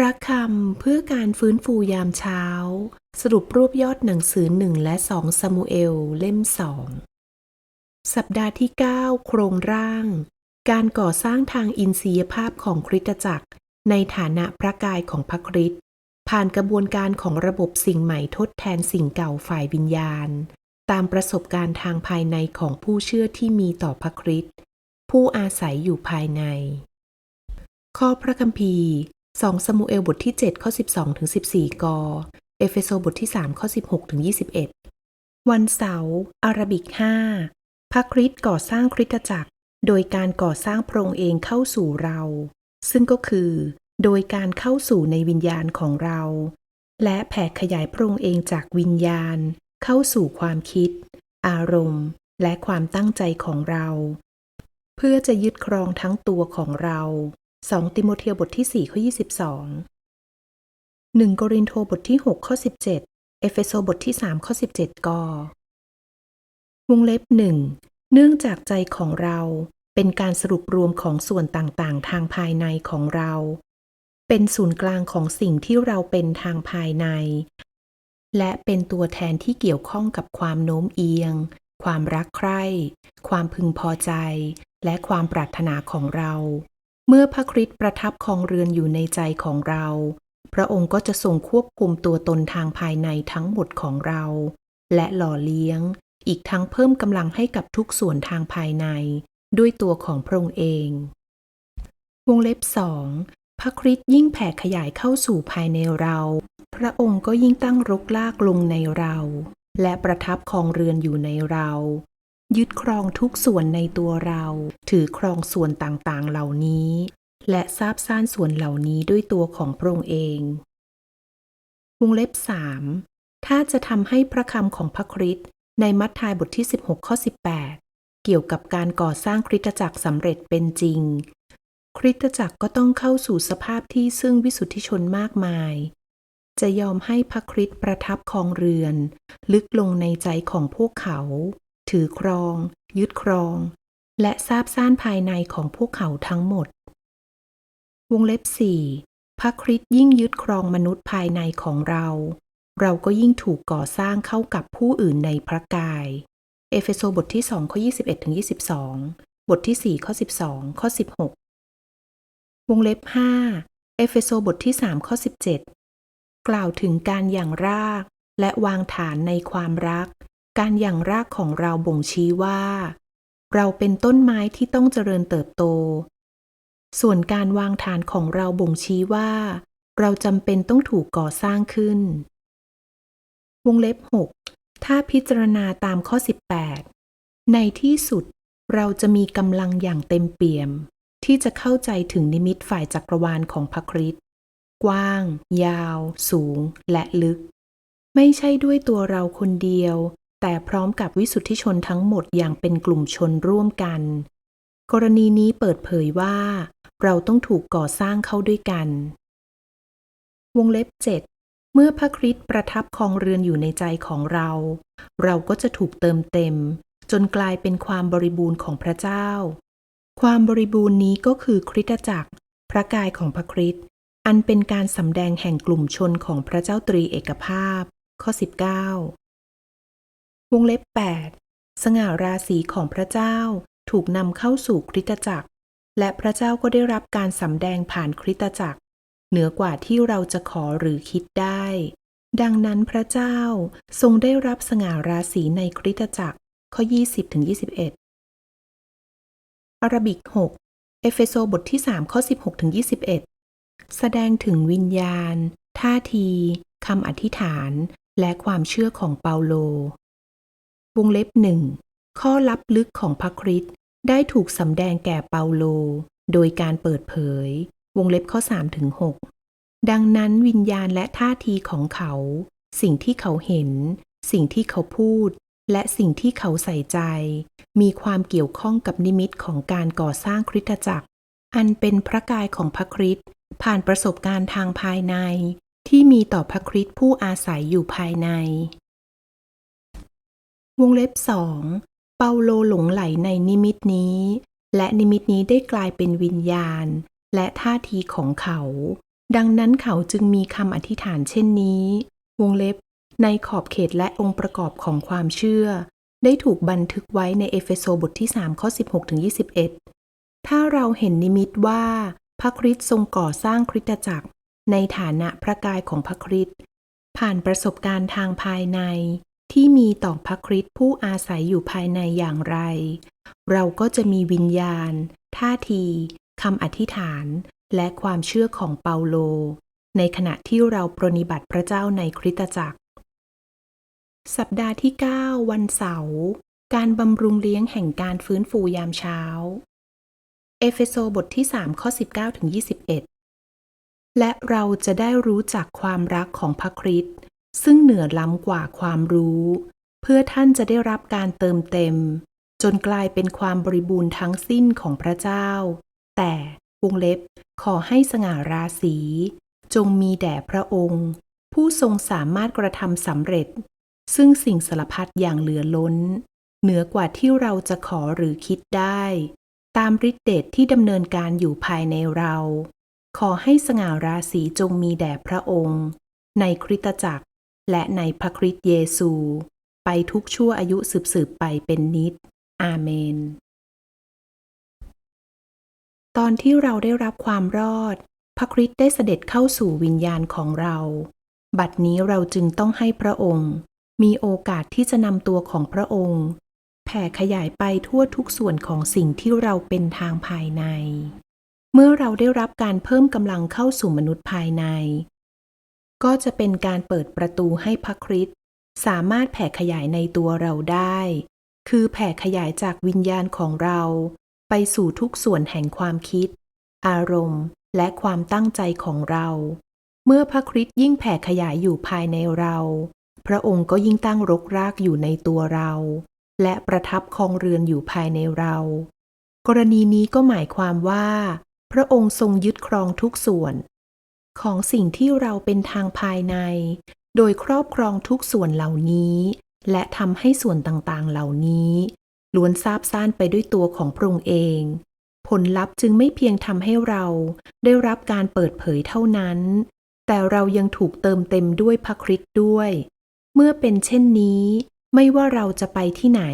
พระคำเพื่อการฟื้นฟูยามเช้า สรุปรวบยอดหนังสือหนึ่งและสองซามูเอลเล่มสองสัปดาห์ที่ 9 โครงร่าง การก่อสร้างทางอินทรียภาพของคริสตจักร ในฐานะพระกายของพระคริสต์ผ่านกระบวนการของระบบสิ่งใหม่ทดแทนสิ่งเก่าฝ่ายวิญญาณ ตามประสบการณ์ทางภายในของผู้เชื่อที่มีต่อพระคริสต์ผู้อาศัยอยู่ภายใน ข้อพระคัมภีร์ 2 สมุเอลบทที่ 7 ข้อ 12 ถึง 14 ก เอเฟโซบทที่ 3 ข้อ 16 ถึง 21 วันเสาร์อาราบิก 5 พระคริสต์ก่อสร้างคริสตจักร โดยการก่อสร้างพระองค์เองเข้าสู่เรา ซึ่งก็คือ โดยการเข้าสู่ในวิญญาณของเรา และแผ่ขยายพระองค์เองจากวิญญาณ เข้าสู่ความคิด อารมณ์ และความตั้งใจของเรา เพื่อจะยึดครองทั้งตัวของเรา 2 ติโมเธียบทที่ 4 ข้อ 22 1โกรินโทบทที่ 6 ข้อ 17 เอเฟโซบทที่ 3 ข้อ 17 กวงเล็บหนึ่งเนื่องจากใจของเราเป็นการสรุปรวมของส่วนต่างๆ ทางภายในของเรา เป็นศูนย์กลางของสิ่งที่เราเป็นทางภายใน และเป็นตัวแทนที่เกี่ยวข้องกับความโน้มเอียง ความรักใคร่ ความพึงพอใจ และความปรารถนาของเรา เมื่อพระคริสต์ประทับคองเรือนอยู่ในใจของเรา พระองค์ก็จะทรงควบคุมตัวตนทางภายในทั้งหมดของเรา และหล่อเลี้ยง อีกทั้งเพิ่มกำลังให้กับทุกส่วนทางภายใน ด้วยตัวของพระองค์เอง วงเล็บสองพระคริสต์ยิ่งแผ่ขยายเข้าสู่ภายในเรา พระองค์ก็ยิ่งตั้งรกลากลงในเรา และประทับคองเรือนอยู่ในเรา ยึดครองทุกส่วนในตัวเรา ถือครองส่วนต่างๆเหล่านี้ และทราบซ่านส่วนเหล่านี้ด้วยตัวของพระองค์เองวงเล็บสามถ้าจะทำให้พระคำของพระคริสต์ในมัทธิวบทที่ 16 ข้อ 18 เกี่ยวกับการก่อสร้างคริสตจักรสำเร็จเป็นจริง คริสตจักรก็ต้องเข้าสู่สภาพที่ซึ่งวิสุทธิชนมากมาย จะยอมให้พระคริสต์ประทับครองเรือน ลึกลงในใจของพวกเขา ถือครอง ยึดครอง และทราบซ่านภายในของพวกเขาทั้งหมด วงเล็บสี่พระคริสต์ยิ่งยึดครองมนุษย์ภายในของเรา เราก็ยิ่งถูกก่อสร้างเข้ากับผู้อื่นในพระกาย เอเฟโซบทที่2ข้อ21ถึง22 บทที่ 4 ข้อ 12 ข้อ 16 วงเล็บ 5 เอเฟโซบทที่ 3 ข้อ 17 กล่าวถึงการอย่างรากและวางฐานในความรัก การอย่างรากของเราบ่งชี้ว่า เราเป็นต้นไม้ที่ต้องเจริญเติบโต ส่วนการวางฐานของเราบ่งชี้ว่า เราจำเป็นต้องถูกก่อสร้างขึ้น วงเล็บ 6 ถ้าพิจารณาตามข้อ 18 ในที่สุดเราจะมีกำลังอย่างเต็มเปี่ยม ที่จะเข้าใจถึงนิมิตฝ่ายจักรวาลของพระคริสต์กว้าง ยาว สูง และลึก ไม่ใช่ด้วยตัวเราคนเดียว แต่พร้อมกับวิสุทธิชนทั้งหมดอย่างเป็นกลุ่มชนร่วมกัน กรณีนี้เปิดเผยว่า เราต้องถูกก่อสร้างเข้าด้วยกัน วงเล็บ 7 เมื่อพระคริสต์ประทับครองเรือนอยู่ในใจของเรา เราก็จะถูกเติมเต็ม จนกลายเป็นความบริบูรณ์ของพระเจ้า ความบริบูรณ์นี้ก็คือคริสตจักร พระกายของพระคริสต์อันเป็นการสำแดงแห่งกลุ่มชนของพระเจ้าตรีเอกภาพ ข้อ 19 วงเล็บ 8 สง่าราศีของพระเจ้าถูกนำเข้าสู่คริสตจักร และพระเจ้าก็ได้รับการสำแดงผ่านคริสตจักร เหนือกว่าที่เราจะขอหรือคิดได้ ดังนั้นพระเจ้าทรงได้รับสง่าราศีในคริสตจักร ข้อ 20ถึง21 อาราบิก 6 เอเฟโซบทที่ 3 ข้อ 16ถึง21 แสดงถึงวิญญาณ ท่าทีคำอธิษฐาน และความเชื่อของเปาโล วงเล็บหนึ่งข้อลับลึกของพระคริสต์ได้ถูกสำแดงแก่เปาโล โดยการเปิดเผย วงเล็บข้อ3ถึง6ดังนั้นวิญญาณและท่าทีของเขา สิ่งที่เขาเห็น สิ่งที่เขาพูด และสิ่งที่เขาใส่ใจ มีความเกี่ยวข้องกับนิมิตของการก่อสร้างคริสตจักร อันเป็นพระกายของพระคริสต์ผ่านประสบการณ์ทางภายใน ที่มีต่อพระคริสต์ผู้อาศัยอยู่ภายใน วงเล็บสองเปาโลหลงไหลในนิมิตนี้ และนิมิตนี้ได้กลายเป็นวิญญาณ และท่าทีของเขา ดังนั้นเขาจึงมีคำอธิษฐานเช่นนี้ วงเล็บ ในขอบเขตและองค์ประกอบของความเชื่อ ได้ถูกบันทึกไว้ในเอเฟโซบทที่3ข้อ16ถึง21 ถ้าเราเห็นนิมิตว่าพระคริสต์ทรงก่อสร้างคริสตจักร ในฐานะพระกายของพระคริสต์ผ่านประสบการณ์ทางภายใน ที่มีต่อพระคริสต์ผู้อาศัยอยู่ภายในอย่างไร เราก็จะมีวิญญาณ ท่าทีคำอธิษฐาน และความเชื่อของเปาโล ในขณะที่เราปรนนิบัติพระเจ้าในคริสตจักร สัปดาห์ที่ 9 วันเสาร์การบำรุงเลี้ยงแห่งการฟื้นฟูยามเช้า เอเฟโซบทที่ 3 ข้อ 19ถึง21 และเราจะได้รู้จักความรักของพระคริสต์ ซึ่งเหนือล้ำกว่าความรู้ เพื่อท่านจะได้รับการเติมเต็ม จนกลายเป็นความบริบูรณ์ทั้งสิ้นของพระเจ้า แต่วงเล็บขอให้สง่าราศีจงมีแด่พระองค์ ผู้ทรงสามารถกระทำสำเร็จ ซึ่งสิ่งสารพัดอย่างเหลือล้น เหนือกว่าที่เราจะขอหรือคิดได้ ตามฤทธิเดชที่ดำเนินการอยู่ภายในเรา ขอให้สง่าราศีจงมีแด่พระองค์ ในคริสตจักร และในพระคริสต์เยซู ไปทุกชั่วอายุสืบๆไปเป็นนิด อาเมน ตอนที่เราได้รับความรอด พระคริสต์ได้เสด็จเข้าสู่วิญญาณของเรา บัดนี้เราจึงต้องให้พระองค์ มีโอกาสที่จะนำตัวของพระองค์ แผ่ขยายไปทั่วทุกส่วนของสิ่งที่เราเป็นทางภายใน เมื่อเราได้รับการเพิ่มกำลังเข้าสู่มนุษย์ภายใน ก็จะเป็นการเปิดประตูให้พระคริสต์สามารถแผ่ขยายในตัวเราได้ คือแผ่ขยายจากวิญญาณของเรา ไปสู่ทุกส่วนแห่งความคิด อารมณ์ และความตั้งใจของเรา เมื่อพระคริสต์ยิ่งแผ่ขยายอยู่ภายในเรา พระองค์ก็ยิ่งตั้งรกรากอยู่ในตัวเรา และประทับครองเรือนอยู่ภายในเรา กรณีนี้ก็หมายความว่า พระองค์ทรงยึดครองทุกส่วน ของสิ่งที่เราเป็นทางภายใน โดยครอบครองทุกส่วนเหล่านี้ และทำให้ส่วนต่างๆเหล่านี้ ล้วนซาบซ่านไปด้วยตัวของพระองค์เอง ผลลัพธ์จึงไม่เพียงทำให้เราได้รับการเปิดเผยเท่านั้น แต่เรายังถูกเติมเต็มด้วยพระคริสต์ด้วย เมื่อเป็นเช่นนี้ ไม่ว่าเราจะไปที่ไหน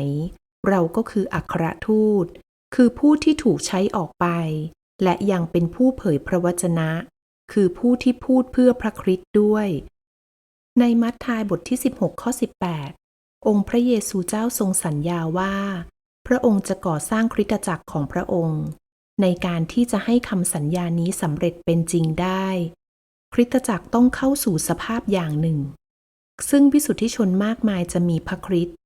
เราก็คืออัครทูต คือผู้ที่ถูกใช้ออกไป และยังเป็นผู้เผยพระวจนะ คือผู้ที่พูดเพื่อพระคริสต์ด้วย ในมัทธิวบทที่ 16 ข้อ 18 องค์พระเยซูเจ้าทรงสัญญาว่า พระองค์จะก่อสร้างคริสตจักรของพระองค์ ในการที่จะให้คำสัญญานี้สำเร็จเป็นจริงได้ คริสตจักรต้องเข้าสู่สภาพอย่างหนึ่ง ซึ่งวิสุทธิชนมากมายจะมีพระคริสต์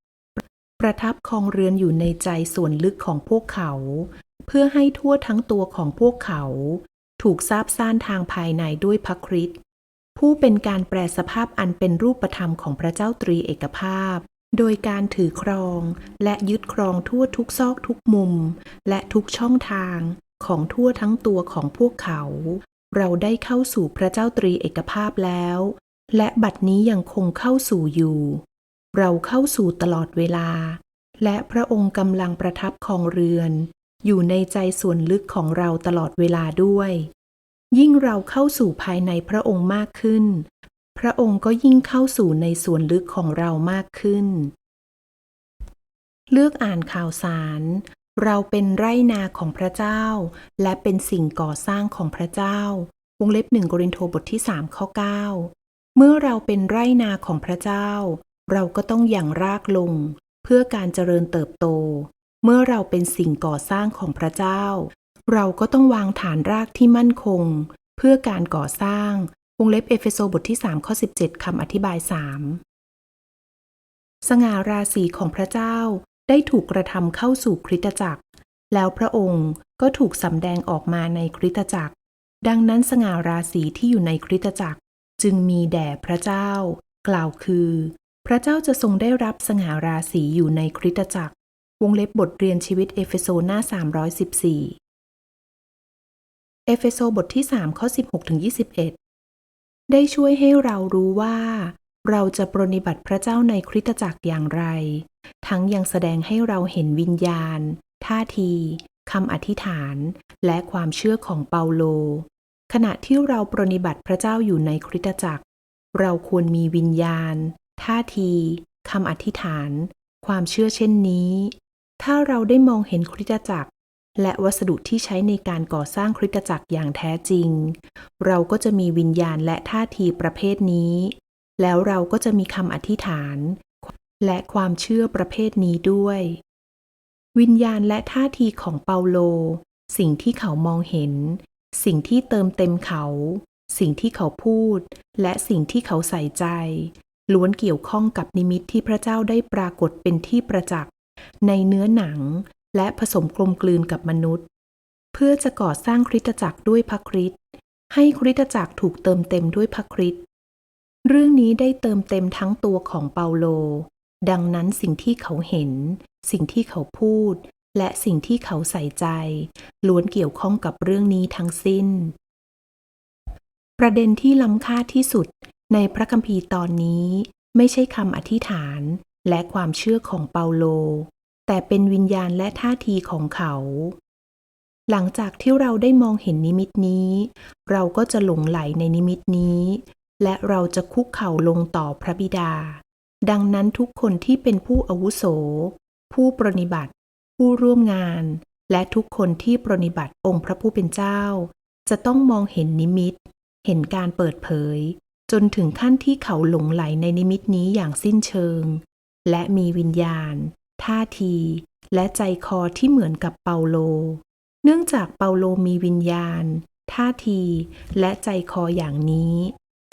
ประทับครองเรือนอยู่ในใจส่วนลึกของพวกเขา เพื่อให้ทั่วทั้งตัวของพวกเขา ถูกซาบซ่านทางภายในด้วยพระคริสต์ผู้เป็นการแปลสภาพอันเป็นรูปธรรมของพระเจ้าตรีเอกภาพ โดยการถือครองและยึดครองทั่วทุกซอกทุกมุม และทุกช่องทางของทั่วทั้งตัวของพวกเขา เราได้เข้าสู่พระเจ้าตรีเอกภาพแล้ว และบัดนี้ยังคงเข้าสู่อยู่ เราเข้าสู่ตลอดเวลา และพระองค์กำลังประทับครองเรือน อยู่ในใจส่วนลึกของเราตลอดเวลาด้วย ยิ่งเราเข้าสู่ภายในพระองค์มากขึ้น พระองค์ก็ยิ่งเข้าสู่ในส่วนลึกของเรามากขึ้น เลือกอ่านข่าวสาร เราเป็นไร่นาของพระเจ้า และเป็นสิ่งก่อสร้างของพระเจ้าวงเล็บหนึ่งโกรินโทบทที่3ข้อ9 เมื่อเราเป็นไร่นาของพระเจ้า เราก็ต้องอย่างรากลง เพื่อการเจริญเติบโต เมื่อเราเป็นสิ่งก่อสร้างของพระเจ้า เราก็ต้องวางฐานรากที่มั่นคง เพื่อการก่อสร้าง วงเล็บเอเฟโซบทที่ 3 ข้อ 17 คำอธิบาย 3 สง่าราศีของพระเจ้าได้ถูกกระทำเข้าสู่คริสตจักร แล้วพระองค์ก็ถูกสำแดงออกมาในคริสตจักร ดังนั้นสง่าราศีที่อยู่ในคริสตจักร จึงมีแด่พระเจ้า กล่าวคือ พระเจ้าจะทรงได้รับสง่าราศีอยู่ในคริสตจักร วงเล็บบทเรียนชีวิตเอเฟโซหน้า314 เอเฟโซบทที่ 3 ข้อ 16ถึง21 ได้ช่วยให้เรารู้ว่า เราจะปรนนิบัติพระเจ้าในคริสตจักรอย่างไร ทั้งยังแสดงให้เราเห็นวิญญาณ ท่าทีคำอธิษฐาน และความเชื่อของเปาโล ขณะที่เราปรนนิบัติพระเจ้าอยู่ในคริสตจักร เราควรมีวิญญาณ ท่าทีคำอธิษฐาน ความเชื่อเช่นนี้ ถ้าเราได้มองเห็นคริสตจักร และวัสดุที่ใช้ในการก่อสร้างคริสตจักรอย่างแท้จริง เราก็จะมีวิญญาณและท่าทีประเภทนี้ แล้วเราก็จะมีคำอธิษฐาน และความเชื่อประเภทนี้ด้วย วิญญาณและท่าทีของเปาโล สิ่งที่เขามองเห็น สิ่งที่เติมเต็มเขา สิ่งที่เขาพูด และสิ่งที่เขาใส่ใจ ล้วนเกี่ยวข้องกับนิมิตที่พระเจ้าได้ปรากฏเป็นที่ประจักษ์ในเนื้อหนัง และผสมกลมกลืนกับมนุษย์ เพื่อจะก่อสร้างคริสตจักรด้วยพระคริสต์ให้คริสตจักรถูกเติมเต็มด้วยพระคริสต์เรื่องนี้ได้เติมเต็มทั้งตัวของเปาโล ดังนั้นสิ่งที่เขาเห็น สิ่งที่เขาพูด และสิ่งที่เขาใส่ใจ ล้วนเกี่ยวข้องกับเรื่องนี้ทั้งสิ้น ประเด็นที่ล้ำค่าที่สุดในพระคัมภีร์ตอนนี้ไม่ใช่คำอธิษฐานและความเชื่อของเปาโล แต่เป็นวิญญาณและท่าทีของเขา หลังจากที่เราได้มองเห็นนิมิตนี้ เราก็จะหลงไหลในนิมิตนี้ และเราจะคุกเข่าลงต่อพระบิดา ดังนั้นทุกคนที่เป็นผู้อาวุโส ผู้ปรนนิบัติ ผู้ร่วมงาน และทุกคนที่ปรนนิบัติองค์พระผู้เป็นเจ้า จะต้องมองเห็นนิมิต เห็นการเปิดเผย จนถึงขั้นที่เขาหลงไหลในนิมิตนี้อย่างสิ้นเชิง และมีวิญญาณ ท่าที และใจคอที่เหมือนกับเปาโล เนื่องจากเปาโลมีวิญญาณ ท่าที และใจคออย่างนี้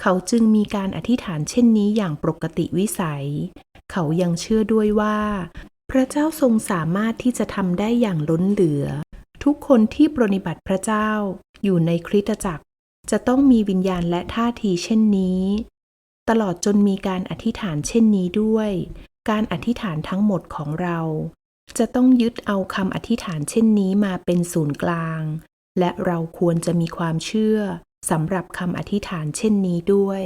เขาจึงมีการอธิษฐานเช่นนี้อย่างปกติวิสัย เขายังเชื่อด้วยว่า พระเจ้าทรงสามารถที่จะทำได้อย่างล้นเหลือ ทุกคนที่ปรนิบัติพระเจ้าอยู่ในคริสตจักร จะต้องมีวิญญาณและท่าทีเช่นนี้ตลอดจนมีการอธิษฐานเช่นนี้ด้วย การอธิษฐานทั้งหมดของเรา จะต้องยึดเอาคำอธิษฐานเช่นนี้มาเป็นศูนย์กลาง และเราควรจะมีความเชื่อสำหรับคำอธิษฐานเช่นนี้ด้วย